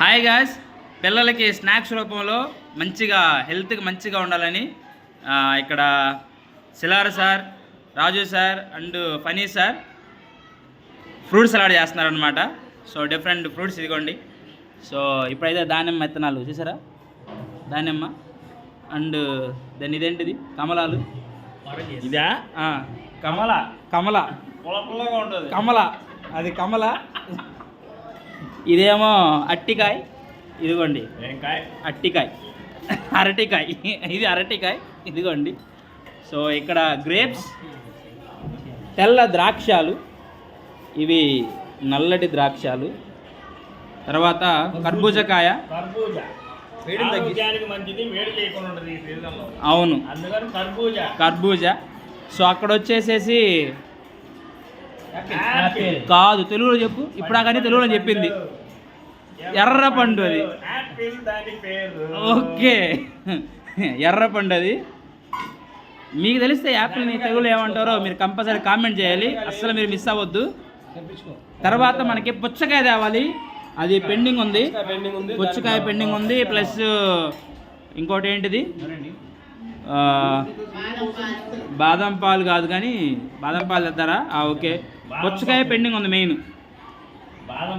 Hi guys పిల్లలకి snacks రూపంలో మంచిగా హెల్త్కి మంచిగా ఉండాలని ఇక్కడ Silar sir Raju sir and Phani sir fruit salad చేస్తున్నారు అనమాట సో డిఫరెంట్ ఫ్రూట్స్ ఇదిగోండి. సో ఇప్పుడైతే దానిమ్మ విత్తనాలు చూసారా? దానిమ్మ అండ్ దాని ఇదేంటిది? కమలాలు. ఇదా? కమల కమల. కమల అది కమల. ఇదేమో అట్టికాయ. ఇదిగోండి. అట్టికాయ. అరటికాయ. ఇది అరటికాయ. ఇదిగోండి. సో ఇక్కడ గ్రేప్స్ తెల్ల ద్రాక్షాలు ఇవి నల్లటి ద్రాక్షాలు. తర్వాత కర్బూజకాయ. అవును. కర్బూజా. కర్బూజా. సో అక్కడ వచ్చేసేసి. కాదు తెలుగులో చెప్పు. ఇప్పుడు కానీ తెలుగులో చెప్పింది. ఎర్ర పండు అది. ఓకే. ఎర్ర పండు అది. మీకు తెలిస్తే యాపిల్ని తెలుగులో ఏమంటారో మీరు కంపల్సరీ కామెంట్ చేయాలి. అస్సలు మీరు మిస్ అవ్వద్దు. తర్వాత మనకి పుచ్చకాయ తేవాలి. అది పెండింగ్ ఉంది. పుచ్చకాయ పెండింగ్ ఉంది ప్లస్ ఇంకోటి ఏంటిది? బాదం పాలు కాదు కానీ బాదం పాలు తెద్దారా ఆ, ఓకే. పుచ్చకాయ పెండింగ్ ఉంది మెయిన్. బాదం